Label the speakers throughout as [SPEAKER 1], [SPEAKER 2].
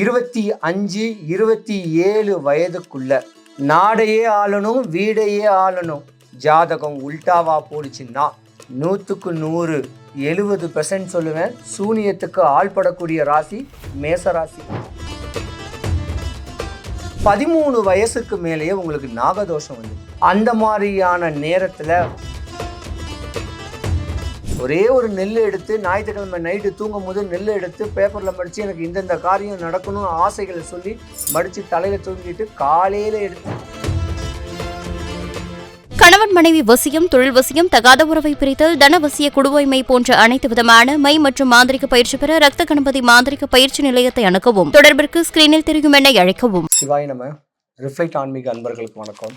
[SPEAKER 1] இருபத்தி அஞ்சு இருபத்தி ஏழு வயதுக்குள்ள நாடையே ஆளணும் வீடையே ஆளணும். ஜாதகம் உல்டாவா போடுச்சுன்னா நூற்றுக்கு நூறு எழுபது பெர்சன்ட் சொல்லுவேன். சூனியத்துக்கு ஆள்படக்கூடிய ராசி மேச ராசி. பதிமூணு வயசுக்கு மேலேயே உங்களுக்கு நாகதோஷம் வந்து. அந்த மாதிரியான நேரத்தில் ஒரே ஒரு நெல் எடுத்து ஞாயிற்றுக்கிழமை நைட்டு தூங்கும் போது நெல் எடுத்து பேப்பரில் மடித்து எனக்கு இந்தந்த காரியம் நடக்கணும் ஆசைகளை சொல்லி மடித்து தலையில் தூங்கிட்டு காலையில் எடுத்து
[SPEAKER 2] கணவன் மனைவி வசியம் தொழில் வசியம் தகாத உறவை பிரித்தல் தனவசிய குடுவைமை போன்ற அனைத்து விதமான மை மற்றும் மாந்திரிக பயிற்சி பெற ரத்த கணபதி மாந்திரிக பயிற்சி நிலையத்தை அணுகவும். தொடர்பிற்கு ஸ்கிரீனில் தெரியும் எண்ணை அழைக்கவும்.
[SPEAKER 1] சிவாய் நம்ம ரிஃப்ளெக்ட் ஆன்மீக அன்பர்களுக்கு வணக்கம்.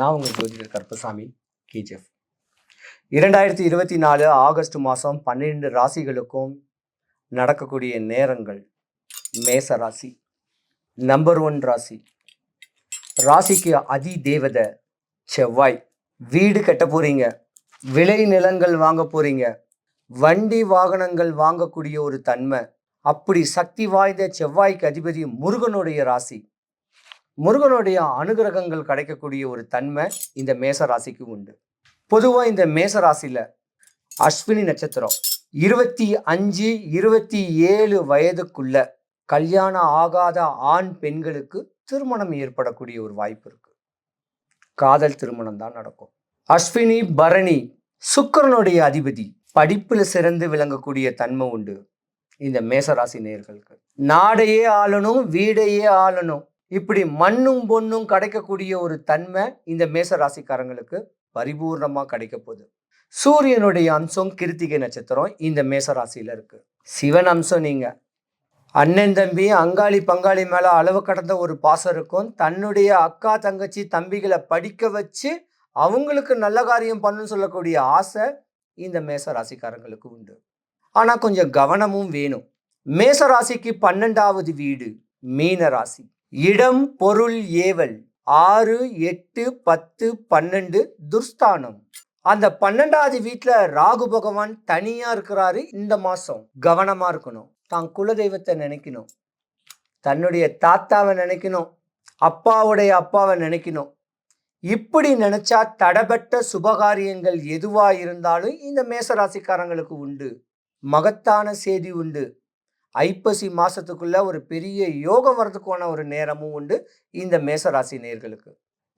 [SPEAKER 1] நான் உங்கள் ஜோதிடர் கருப்பசாமி கேஜிஎஃப் இரண்டாயிரத்தி இருபத்தி நாலு ஆகஸ்ட் மாதம் பன்னிரெண்டு ராசிகளுக்கும் நடக்கக்கூடிய நேரங்கள். மேச ராசி. நம்பர் ஒன் ராசி. ராசிக்கு அதி தேவதை செவ்வாய். வீடு கட்ட போறீங்க. விளை நிலங்கள் வாங்க போறீங்க. வண்டி வாகனங்கள் வாங்கக்கூடிய ஒரு தன்மை. அப்படி சக்தி வாய்ந்த செவ்வாய்க்கு அதிபதி முருகனுடைய ராசி. முருகனுடைய அனுகிரகங்கள் கிடைக்கக்கூடிய ஒரு தன்மை இந்த மேச ராசிக்கு உண்டு. பொதுவாக இந்த மேசராசியில் அஸ்வினி நட்சத்திரம் இருபத்தி அஞ்சு இருபத்தி ஏழு வயதுக்குள்ள கல்யாணம் ஆகாத ஆண் பெண்களுக்கு திருமணம் ஏற்படக்கூடிய ஒரு வாய்ப்பு இருக்கு. காதல் திருமணம் தான் நடக்கும். அஸ்வினி பரணி சுக்கிரனுடைய அதிபதி படிப்பில் சிறந்து விளங்கக்கூடிய தன்மை உண்டு இந்த மேசராசி நேர்களுக்கு. நாடையே ஆளணும் வீடையே ஆளணும். இப்படி மண்ணும் பொண்ணும் கிடைக்கக்கூடிய ஒரு தன்மை இந்த மேசராசிக்காரங்களுக்கு பரிபூர்ணமாக கிடைக்க போகுது. சூரியனுடைய அம்சம் கிருத்திகை நட்சத்திரம் இந்த மேச ராசியில இருக்கு. சிவன் அம்சம் நீங்க. அண்ணன் தம்பி அங்காளி பங்காளி மேல அளவு கடந்த ஒரு பாசம் இருக்கும். தன்னுடைய அக்கா தங்கச்சி தம்பிகளை படிக்க வச்சு அவங்களுக்கு நல்ல காரியம் பண்ணுன்னு சொல்லக்கூடிய ஆசை இந்த மேச ராசிக்காரங்களுக்கு உண்டு. ஆனா கொஞ்சம் கவனமும் வேணும். மேச ராசிக்கு பன்னெண்டாவது வீடு மீன ராசி இடம் பொருள் ஏவல். ஆறு எட்டு பத்து பன்னெண்டு துர்ஸ்தானம். அந்த பன்னெண்டாவது வீட்டுல ராகு பகவான் தனியா இருக்கிறாரு இந்த மாசம். கவனமா இருக்கணும். தான் குலதெய்வத்தை நினைக்கணும். தன்னுடைய தாத்தாவை நினைக்கணும். அப்பாவுடைய அப்பாவை நினைக்கணும். இப்படி நினைச்சா தடபட்ட சுபகாரியங்கள் எதுவா இருந்தாலும் இந்த மேசராசிக்காரங்களுக்கு உண்டு. மகத்தான செய்தி உண்டு. ஐப்பசி மாதத்துக்குள்ளே ஒரு பெரிய யோகம் வர்றதுக்கான ஒரு நேரமும் உண்டு இந்த மேசராசி நேர்களுக்கு.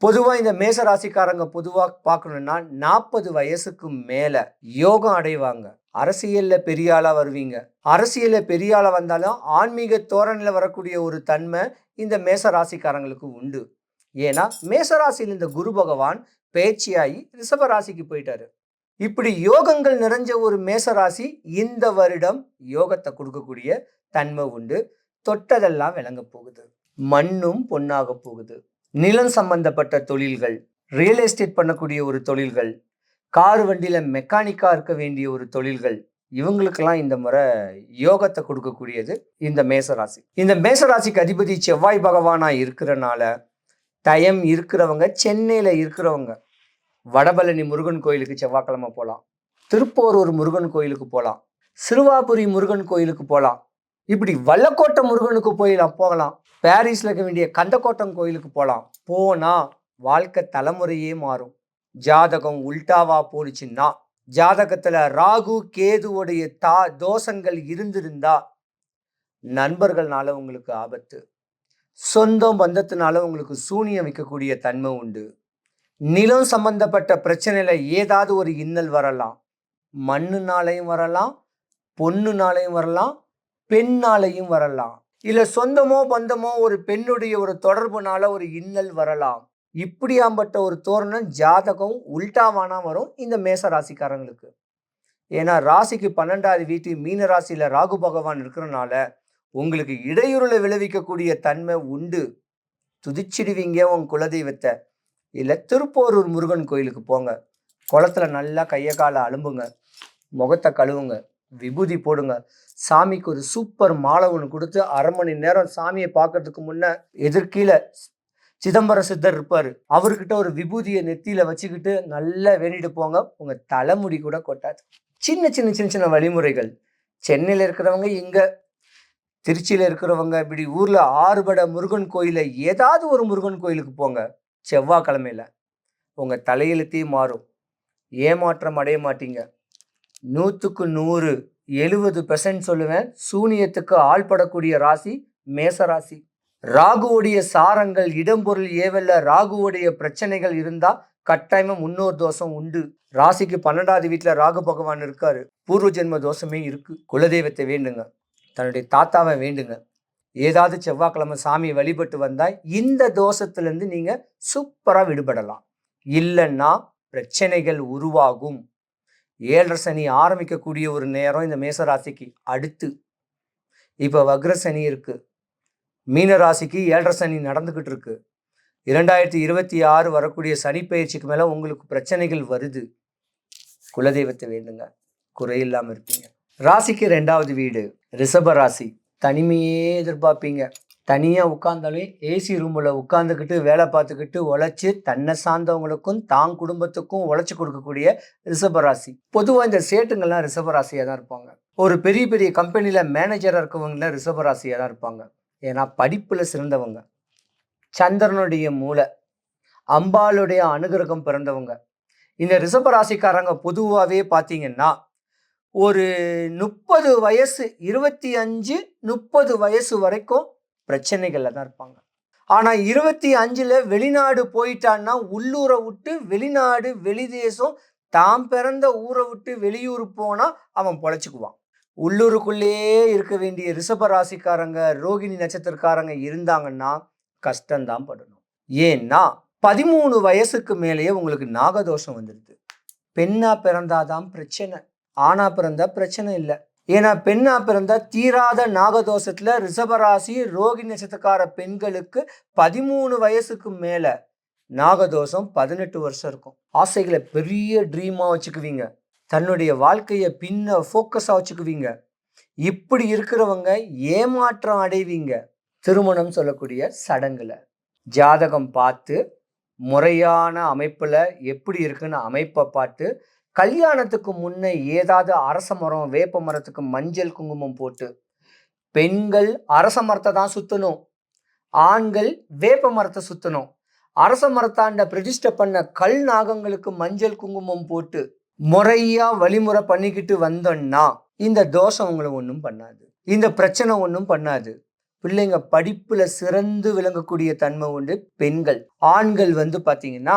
[SPEAKER 1] பொதுவாக இந்த மேசராசிக்காரங்க பொதுவாக பார்க்கணும்னா நாற்பது வயசுக்கு மேலே யோகம் அடைவாங்க. அரசியலில் பெரிய ஆளாக வருவீங்க. அரசியலில் பெரிய ஆளாக வந்தாலும் ஆன்மீக தோரணில் வரக்கூடிய ஒரு தன்மை இந்த மேச ராசிக்காரங்களுக்கு உண்டு. ஏன்னா மேசராசியில் இந்த குரு பகவான் பேச்சியாகி ரிஷப ராசிக்கு போயிட்டாரு. இப்படி யோகங்கள் நிறைஞ்ச ஒரு மேசராசி இந்த வருடம் யோகத்தை கொடுக்கக்கூடிய தன்மை உண்டு. தொட்டதெல்லாம் விளங்க போகுது. மண்ணும் பொன்னாக போகுது. நிலம் சம்பந்தப்பட்ட தொழில்கள் ரியல் எஸ்டேட் பண்ணக்கூடிய ஒரு தொழில்கள் கார் வண்டியில மெக்கானிக்கா இருக்க வேண்டிய ஒரு தொழில்கள் இவங்களுக்கெல்லாம் இந்த முறை யோகத்தை கொடுக்கக்கூடியது இந்த மேசராசி. இந்த மேசராசிக்கு அதிபதி செவ்வாய் பகவானா இருக்கிறனால டயம் இருக்கிறவங்க சென்னையில இருக்கிறவங்க வடபழனி முருகன் கோயிலுக்கு செவ்வாய்க்கிழமை போகலாம் திருப்போரூர் முருகன் கோயிலுக்கு போகலாம் சிறுவாபுரி முருகன் கோயிலுக்கு போகலாம் இப்படி வல்லக்கோட்டை முருகனுக்கு போயிலாம் போகலாம். பாரிஸில் இருக்க வேண்டிய கந்தக்கோட்டம் கோயிலுக்கு போகலாம் போனால் வாழ்க்கை தலைமுறையே மாறும். ஜாதகம் உல்டாவா போடுச்சுன்னா ஜாதகத்தில் ராகு கேதுவுடைய தா தோஷங்கள் இருந்திருந்தா நண்பர்கள்னால உங்களுக்கு ஆபத்து. சொந்தம் பந்தத்தினால உங்களுக்கு சூனியம் வைக்கக்கூடிய தன்மை உண்டு. நிலம் சம்பந்தப்பட்ட பிரச்சனையில ஏதாவது ஒரு இன்னல் வரலாம். மண்ணுனாலையும் வரலாம் பொண்ணுனாலையும் வரலாம் பெண்ணாலையும் வரலாம். இல்ல சொந்தமோ பந்தமோ ஒரு பெண்ணுடைய ஒரு தொடர்புனால ஒரு இன்னல் வரலாம். இப்படியாம்பட்ட ஒரு தோரணம் ஜாதகம் உல்டாவானா வரும் இந்த மேச ராசிக்காரங்களுக்கு. ஏன்னா ராசிக்கு பன்னெண்டாவது வீட்டு மீன ராசியில ராகு பகவான் இருக்கிறனால உங்களுக்கு இடையூறுல விளைவிக்கக்கூடிய தன்மை உண்டு. துதிச்சிடுவீங்க உன் குலதெய்வத்தை. இல்லை திருப்போரூர் முருகன் கோயிலுக்கு போங்க. குளத்துல நல்லா கையை காலை அலும்புங்க. முகத்தை கழுவுங்க. விபூதி போடுங்க. சாமிக்கு ஒரு சூப்பர் மாலை ஒன்று கொடுத்து அரை மணி நேரம் சாமியை பார்க்கறதுக்கு முன்னே எதிர்கீழ சிதம்பர சித்தர் இருப்பார். அவர்கிட்ட ஒரு விபூதியை நெத்தியில் வச்சுக்கிட்டு நல்லா வேண்டிட்டு போங்க. உங்கள் தலைமுடி கூட கொட்டாது. சின்ன சின்ன சின்ன சின்ன வழிமுறைகள். சென்னையில் இருக்கிறவங்க இங்கே திருச்சியில் இருக்கிறவங்க இப்படி ஊரில் ஆறுபட முருகன் கோயிலில் ஏதாவது ஒரு முருகன் கோயிலுக்கு போங்க. செவ்வாய்க்கிழமையில் உங்கள் தலையெழுத்தே மாறும். ஏமாற்றம் அடைய மாட்டீங்க. நூற்றுக்கு நூறு எழுபது பெர்சன்ட் சொல்லுவேன். சூனியத்துக்கு ஆள்படக்கூடிய ராசி மேச ராசி. ராகுவுடைய சாரங்கள் இடம்பொருள் ஏவல்ல ராகுவுடைய பிரச்சனைகள் இருந்தால் கட்டாயமாக முன்னோர் தோஷம் உண்டு. ராசிக்கு பன்னெண்டாவது வீட்டில் ராகு பகவான் இருக்காரு. பூர்வ ஜென்ம தோஷமே இருக்கு. குலதெய்வத்தை வேண்டுங்க. தன்னுடைய தாத்தாவை வேண்டுங்க. ஏதாவது செவ்வாய்க்கிழமை சாமி வழிபட்டு வந்தால் இந்த தோஷத்துலேருந்து நீங்கள் சூப்பராக விடுபடலாம். இல்லைன்னா பிரச்சனைகள் உருவாகும். ஏழரை சனி ஆரம்பிக்கக்கூடிய ஒரு நேரம் இந்த மேசராசிக்கு அடுத்து. இப்போ வக்ர சனி இருக்குது மீன ராசிக்கு ஏழரை சனி நடந்துக்கிட்டு இருக்கு. இரண்டாயிரத்தி இருபத்தி ஆறு வரக்கூடிய சனி பயிற்சிக்கு மேலே உங்களுக்கு பிரச்சனைகள் வருது. குலதெய்வத்தை வேண்டுங்க. குறையில்லாமல் இருப்பீங்க. ராசிக்கு ரெண்டாவது வீடு ரிஷப ராசி. தனிமையே எதிர்பார்ப்பீங்க. தனியாக உட்கார்ந்தாலும் ஏசி ரூமில் உட்காந்துக்கிட்டு வேலை பார்த்துக்கிட்டு உழைச்சி தன்னை சார்ந்தவங்களுக்கும் தான் குடும்பத்துக்கும் உழைச்சி கொடுக்கக்கூடிய ரிஷபராசி பொதுவாக இந்த சேட்டுங்கள்லாம் ரிஷபராசியாக தான் இருப்பாங்க. ஒரு பெரிய பெரிய கம்பெனியில் மேனேஜராக இருக்கவங்களாம் ரிஷபராசியாக தான் இருப்பாங்க. ஏன்னா படிப்பில் சிறந்தவங்க. சந்திரனுடைய மூளை. அம்பாளுடைய அனுகிரகம் பிறந்தவங்க. இந்த ரிஷபராசிக்காரங்க பொதுவாகவே பார்த்தீங்கன்னா ஒரு முப்பது வயசு இருபத்தி அஞ்சு முப்பது வயசு வரைக்கும் பிரச்சனைகளில் தான் இருப்பாங்க. ஆனால் இருபத்தி அஞ்சில் வெளிநாடு போயிட்டான்னா உள்ளூரை விட்டு வெளிநாடு வெளிதேசம் தாம் பிறந்த ஊரை விட்டு வெளியூர் போனால் அவன் பொழைச்சிக்குவான். உள்ளூருக்குள்ளேயே இருக்க வேண்டிய ரிஷப ராசிக்காரங்க ரோகிணி நட்சத்திரக்காரங்க இருந்தாங்கன்னா கஷ்டம்தான் படணும். ஏன்னா பதிமூணு வயசுக்கு மேலேயே உங்களுக்கு நாகதோஷம் வந்துடுது பெண்ணாக பிறந்தாதான் பிரச்சனை. ஆணா பிறந்தா பிரச்சனை இல்லை. ஏன்னா பெண்ணா பிறந்தா தீராத நாகதோஷத்துல ரிஷபராசி ரோகி நட்சத்திரக்கார பெண்களுக்கு பதிமூணு வயசுக்கு மேல நாகதோஷம் பதினெட்டு வருஷம் இருக்கும். ஆசைகளை பெரிய ட்ரீமா வச்சுக்குவீங்க. தன்னுடைய வாழ்க்கையை பின்ன ஃபோக்கஸாக வச்சுக்குவீங்க. இப்படி இருக்கிறவங்க ஏமாற்றம் அடைவீங்க. திருமணம் சொல்லக்கூடிய சடங்குல. ஜாதகம் பார்த்து முறையான அமைப்பில் எப்படி இருக்குன்னு அமைப்பை பார்த்து கல்யாணத்துக்கு முன்னே ஏதாவது அரச மரம் வேப்ப மரத்துக்கு மஞ்சள் குங்குமம் போட்டு பெண்கள் அரச மரத்தை தான் சுற்றணும் ஆண்கள் வேப்ப மரத்தை சுற்றணும் அரச மரத்தாண்ட பிரதிஷ்டை பண்ண கல் நாகங்களுக்கு மஞ்சள் குங்குமம் போட்டு முறையா வழிமுறை பண்ணிக்கிட்டு வந்தோம்னா இந்த தோஷம் உங்களை ஒன்றும் பண்ணாது. இந்த பிரச்சனை ஒன்றும் பண்ணாது. பிள்ளைங்க படிப்புல சிறந்து விளங்கக்கூடிய தன்மை உண்டு பெண்கள். ஆண்கள் வந்து பாத்தீங்கன்னா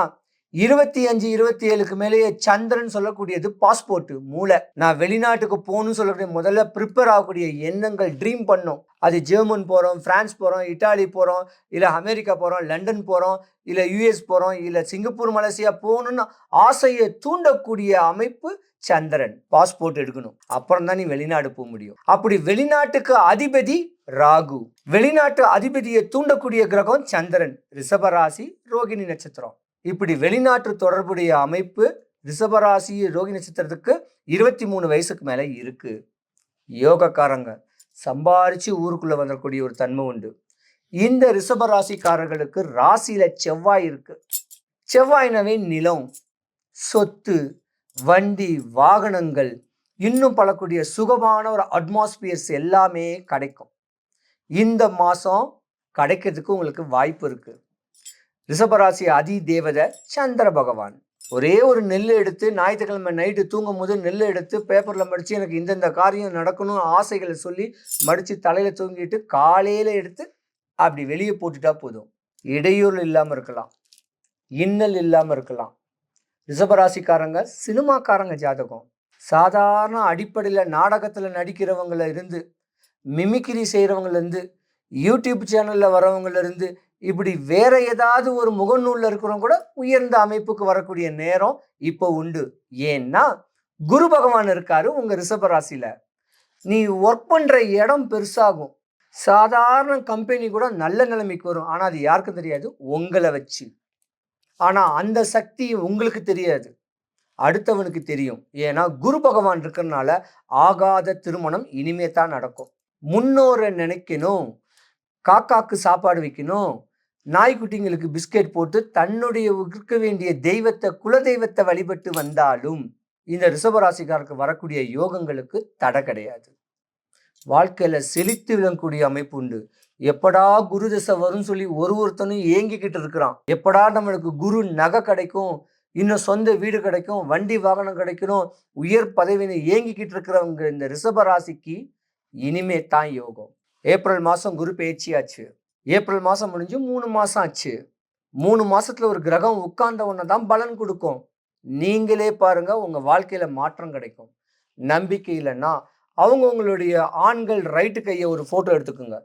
[SPEAKER 1] இருபத்தி அஞ்சு இருபத்தி ஏழுக்கு மேலேயே சந்திரன் சொல்லக்கூடியது பாஸ்போர்ட் மூளை. நான் வெளிநாட்டுக்கு போகணும்னு சொல்லக்கூடிய முதல்ல ப்ரிப்பேர் ஆகக்கூடிய எண்ணங்கள் ட்ரீம் பண்ணோம். அது ஜெர்மன் போகிறோம் ஃப்ரான்ஸ் போகிறோம் இட்டாலி போகிறோம் இல்லை அமெரிக்கா போகிறோம் லண்டன் போகிறோம் இல்லை யூஎஸ் போகிறோம் இல்லை சிங்கப்பூர் மலேசியா போகணும்னு ஆசையை தூண்டக்கூடிய அமைப்பு சந்திரன். பாஸ்போர்ட் எடுக்கணும். அப்புறம் தான் நீ வெளிநாடு போக முடியும். அப்படி வெளிநாட்டுக்கு அதிபதி ராகு. வெளிநாட்டு அதிபதியை தூண்டக்கூடிய கிரகம் சந்திரன். ரிஷபராசி ரோகிணி நட்சத்திரம். இப்படி வெளிநாட்டு தொடர்புடைய அமைப்பு ரிஷபராசி ரோகி நட்சத்திரத்துக்கு இருபத்தி மூணு வயசுக்கு மேலே இருக்கு. யோகக்காரங்க சம்பாரிச்சு ஊருக்குள்ளே வந்துடக்கூடிய ஒரு தன்மை உண்டு. இந்த ரிஷபராசிக்காரர்களுக்கு ராசியில செவ்வாய் இருக்கு. செவ்வாய்னவே நிலம் சொத்து வண்டி வாகனங்கள் இன்னும் பலக்கூடிய சுகமான ஒரு அட்மாஸ்பியர்ஸ் எல்லாமே கிடைக்கும். இந்த மாதம் கிடைக்கிறதுக்கு உங்களுக்கு வாய்ப்பு இருக்குது ரிஷபராசி அதி தேவதை சந்திர பகவான். ஒரே ஒரு நெல் எடுத்து ஞாயிற்றுக்கிழமை நைட்டு தூங்கும் போது நெல் எடுத்து பேப்பரில் மடித்து எனக்கு இந்தந்த காரியம் நடக்கணும் ஆசைகளை சொல்லி மடித்து தலையில் தூங்கிட்டு காலையில் எடுத்து அப்படி வெளியே போட்டுட்டா போதும். இடையூறு இல்லாமல் இருக்கலாம். இன்னல் இல்லாமல் இருக்கலாம். ரிஷபராசிக்காரங்க சினிமாக்காரங்க ஜாதகம். சாதாரண அடிப்படையில் நாடகத்தில் நடிக்கிறவங்கள இருந்து மிமிக்ரி செய்கிறவங்கலேருந்து யூடியூப் சேனலில் வரவங்கள இருந்து இப்படி வேற ஏதாவது ஒரு முகநூலில் இருக்கிறவங்க கூட உயர்ந்த அமைப்புக்கு வரக்கூடிய நேரம் இப்போ உண்டு. ஏன்னா குரு பகவான் இருக்காரு உங்க ரிஷபராசியில நீ ஒர்க் பண்ற இடம் பெருசாகும். சாதாரண கம்பெனி கூட நல்ல நிலைமைக்கு வரும். ஆனால் அது யாருக்கும் தெரியாது? உங்களை வச்சு. ஆனால் அந்த சக்தி உங்களுக்கு தெரியாது. அடுத்தவனுக்கு தெரியும். ஏன்னா குரு பகவான் இருக்கிறனால ஆகாத திருமணம் இனிமே தான் நடக்கும். முன்னோரை நினைக்கணும். காக்காக்கு சாப்பாடு வைக்கணும். நாய்க்குட்டிங்களுக்கு பிஸ்கெட் போட்டு தன்னுடைய இருக்க வேண்டிய தெய்வத்தை குலதெய்வத்தை வழிபட்டு வந்தாலும் இந்த ரிஷபராசிக்காரருக்கு வரக்கூடிய யோகங்களுக்கு தடை கிடையாது. வாழ்க்கையில் செழித்து விளங்கக்கூடிய அமைப்பு உண்டு. எப்படா குரு திசை வரும்னு சொல்லி ஒரு ஒருத்தனும் ஏங்கிக்கிட்டு இருக்கிறான். எப்படா நம்மளுக்கு குரு நகை கிடைக்கும் இன்னும் சொந்த வீடு கிடைக்கும் வண்டி வாகனம் கிடைக்கணும் உயர் பதவின்னு ஏங்கிக்கிட்டு இருக்கிறவங்க இந்த ரிஷபராசிக்கு இனிமே தான் யோகம். ஏப்ரல் மாதம் குரு பயிற்சியாச்சு. ஏப்ரல் மாதம் முடிஞ்சு மூணு மாதம் ஆச்சு. மூணு மாதத்தில் ஒரு கிரகம் உட்கார்ந்தவொன்னே தான் பலன் கொடுக்கும். நீங்களே பாருங்க உங்கள் வாழ்க்கையில் மாற்றம் கிடைக்கும். நம்பிக்கை இல்லைன்னா அவங்க உங்களுடைய ஆண்கள் ரைட்டு கையை ஒரு ஃபோட்டோ எடுத்துக்கோங்க.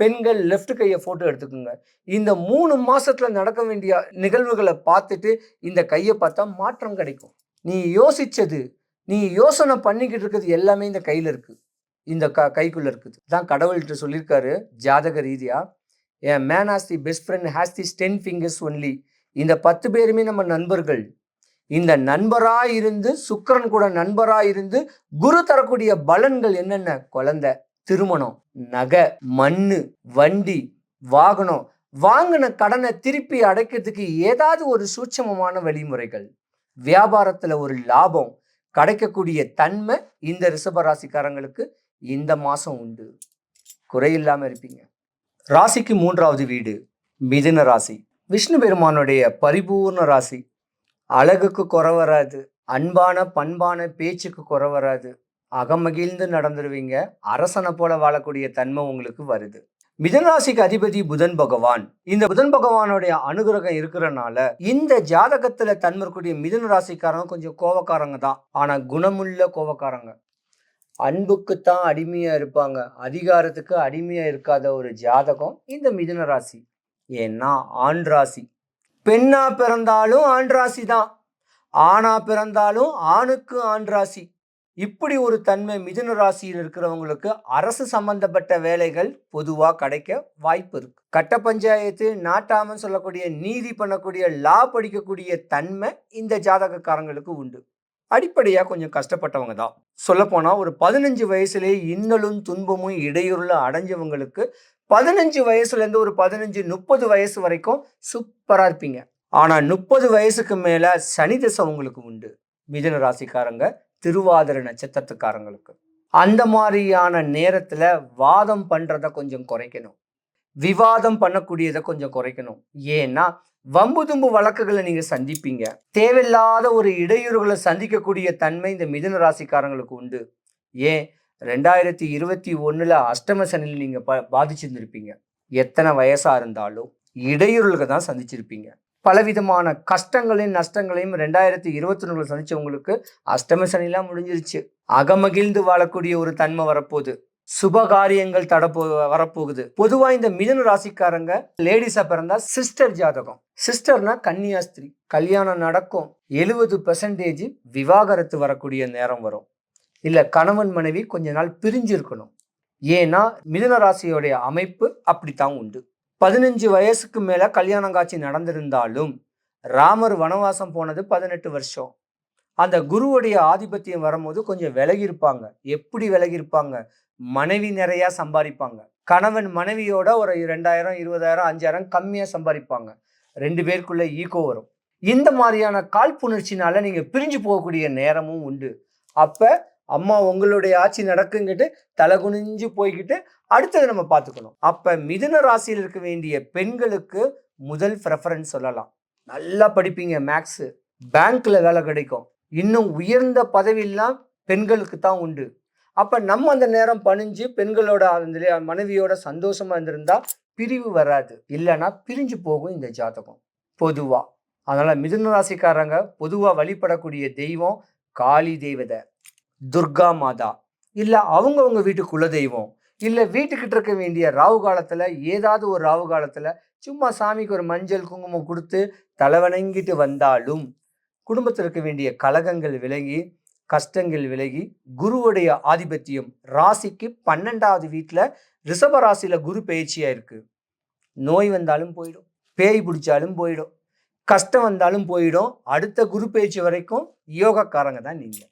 [SPEAKER 1] பெண்கள் லெஃப்ட் கையை ஃபோட்டோ எடுத்துக்கோங்க. இந்த மூணு மாதத்தில் நடக்க வேண்டிய நிகழ்வுகளை பார்த்துட்டு இந்த கையை பார்த்தா மாற்றம் கிடைக்கும். நீ யோசித்தது நீ யோசனை பண்ணிக்கிட்டு இருக்கிறது எல்லாமே இந்த கையில் இருக்குது இந்த க கைக்குள்ளே இருக்குது. தான் கடவுள்கிட்ட சொல்லியிருக்காரு ஜாதக ரீதியாக என் man as the best friend has the ten fingers only இந்த பத்து பேருமே நம்ம நண்பர்கள். இந்த நண்பராக இருந்து சுக்கரன் கூட நண்பராக இருந்து குரு தரக்கூடிய பலன்கள் என்னென்ன? குழந்தை திருமணம் நகை மண்ணு வண்டி வாகனம். வாங்கின கடனை திருப்பி அடைக்கிறதுக்கு ஏதாவது ஒரு சூட்சமமான வழிமுறைகள். வியாபாரத்தில் ஒரு லாபம் கிடைக்கக்கூடிய தன்மை இந்த ரிஷபராசிக்காரங்களுக்கு இந்த மாதம் உண்டு. குறையில்லாமல் இருப்பீங்க. ராசிக்கு மூன்றாவது வீடு மிதுன ராசி. விஷ்ணு பெருமானுடைய பரிபூர்ண ராசி. அழகுக்கு குறை வராது அன்பான பண்பான பேச்சுக்கு குறை வராது. அகமகிழ்ந்து நடந்துருவீங்க அரசனை போல வாழக்கூடிய தன்மை உங்களுக்கு வருது. மிதுன ராசிக்கு அதிபதி புதன் பகவான். இந்த புதன் பகவானுடைய அனுகிரகம் இருக்கிறனால இந்த ஜாதகத்துல தன்மக்கூடிய மிதுன ராசிக்காரங்க கொஞ்சம் கோவக்காரங்க தான். ஆனா குணமுள்ள கோவக்காரங்க. அன்புக்குத்தான் அடிமையா இருப்பாங்க. அதிகாரத்துக்கு அடிமையா இருக்காத ஒரு ஜாதகம் இந்த மிதுன ராசி. ஏன்னா ஆண் ராசி. பெண்ணா பிறந்தாலும் ஆண் ராசி தான். ஆணா பிறந்தாலும் ஆணுக்கு ஆண் ராசி. இப்படி ஒரு தன்மை மிதுன ராசியில் இருக்கிறவங்களுக்கு அரசு சம்பந்தப்பட்ட வேலைகள் பொதுவாக கிடைக்க வாய்ப்பு இருக்கு. கட்ட பஞ்சாயத்து நாட்டாமன் சொல்லக்கூடிய நீதி பண்ணக்கூடிய லா படிக்கக்கூடிய தன்மை இந்த ஜாதகக்காரங்களுக்கு உண்டு. அடிப்படையாக கொஞ்சம் கஷ்டப்பட்டவங்க தான். சொல்லப்போனால் ஒரு பதினஞ்சு வயசுலேயே இன்னலும் துன்பமும் இடையூறுல அடைஞ்சவங்களுக்கு பதினஞ்சு வயசுலேருந்து ஒரு பதினஞ்சு முப்பது வயசு வரைக்கும் சூப்பராக இருப்பீங்க. ஆனால் முப்பது வயசுக்கு மேலே சனி தசை உங்களுக்கு உண்டு. மிதன ராசிக்காரங்க திருவாதிர நட்சத்திரத்துக்காரங்களுக்கு. அந்த மாதிரியான நேரத்தில் வாதம் பண்ணுறத கொஞ்சம் குறைக்கணும். விவாதம் பண்ணக்கூடியதை கொஞ்சம் குறைக்கணும். ஏன்னா வம்பு தும்பு வழக்குகளை நீங்கள் சந்திப்பீங்க. தேவையில்லாத ஒரு இடையூறுகளை சந்திக்கக்கூடிய தன்மை இந்த மிதுன ராசிக்காரங்களுக்கு உண்டு. ஏன்? ரெண்டாயிரத்தி இருபத்தி ஒன்றில் அஷ்டம சனியில் நீங்கள் ப பாதிச்சிருந்திருப்பீங்க. எத்தனை வயசாக இருந்தாலும் இடையூறுகளை தான் சந்திச்சிருப்பீங்க. பலவிதமான கஷ்டங்களையும் நஷ்டங்களையும் ரெண்டாயிரத்தி இருபத்தி ஒன்றில் சந்தித்தவங்களுக்கு அஷ்டம சனிலாம் முடிஞ்சிருச்சு. அகமகிழ்ந்து வாழக்கூடிய ஒரு தன்மை வரப்போகுது. சுபகாரியங்கள் தடப்போ வரப்போகுது. பொதுவா இந்த மிதன ராசிக்காரங்க லேடிஸா பிறந்தா சிஸ்டர் ஜாதகம். சிஸ்டர்னா கன்னியாஸ்திரி. கல்யாணம் நடக்கும். எழுபது பெர்சன்டேஜ் விவாகரத்து வரக்கூடிய நேரம் வரும். இல்ல கணவன் மனைவி கொஞ்ச நாள் பிரிஞ்சிருக்கணும். ஏன்னா மிதுன ராசியோடைய அமைப்பு அப்படித்தான் உண்டு. பதினஞ்சு வயசுக்கு மேல கல்யாணம் காட்சி நடந்திருந்தாலும் ராமர் வனவாசம் போனது பதினெட்டு வருஷம். அந்த குருவுடைய ஆதிபத்தியம் வரும்போது கொஞ்சம் விலகி இருப்பாங்க எப்படி விலகி இருப்பாங்க மனைவி நிறையா சம்பாதிப்பாங்க. கணவன் மனைவியோட ஒரு ரெண்டாயிரம் இருபதாயிரம் அஞ்சாயிரம் கம்மியாக சம்பாதிப்பாங்க. ரெண்டு பேருக்குள்ள ஈகோ வரும். இந்த மாதிரியான காழ்ப்புணர்ச்சினால நீங்கள் பிரிஞ்சு போகக்கூடிய நேரமும் உண்டு. அப்போ அம்மா உங்களுடைய ஆட்சி நடக்குங்கிட்டு தலை குனிஞ்சு போய்கிட்டு அடுத்தது நம்ம பார்த்துக்கணும். அப்போ மிதுன ராசியில் இருக்க வேண்டிய பெண்களுக்கு முதல் ப்ரெஃபரன்ஸ் சொல்லலாம். நல்லா படிப்பீங்க மேக்ஸு பேங்க்ல வேலை கிடைக்கும். இன்னும் உயர்ந்த பதவியெல்லாம் பெண்களுக்கு தான் உண்டு. அப்போ நம்ம அந்த நேரம் பணிஞ்சு பெண்களோட அந்த மனைவியோட சந்தோஷமாக இருந்திருந்தா பிரிவு வராது. இல்லைன்னா பிரிஞ்சு போகும் இந்த ஜாதகம். பொதுவாக அதனால் மிதுன ராசிக்காரங்க பொதுவாக வழிபடக்கூடிய தெய்வம் காளி தெய்வதை துர்கா மாதா. இல்லை அவங்கவுங்க வீட்டு குல தெய்வம் வீட்டுக்கிட்ட இருக்க வேண்டிய ராவு காலத்தில் ஏதாவது ஒரு ராவு காலத்தில் சும்மா சாமிக்கு ஒரு மஞ்சள் குங்குமம் கொடுத்து தலைவணங்கிட்டு வந்தாலும் குடும்பத்தில் இருக்க வேண்டிய கலகங்கள் விலகி கஷ்டங்கள் விலகி குருவுடைய ஆதிபத்தியம் ராசிக்கு பன்னெண்டாவது வீட்டில் ரிஷப ராசியில் குரு பயிற்சியாக இருக்குது நோய் வந்தாலும் போயிடும் பேய் பிடிச்சாலும் போயிடும் கஷ்டம் வந்தாலும் போயிடும். அடுத்த குரு பயிற்சி வரைக்கும் யோகக்காரங்க தான் நீங்கள்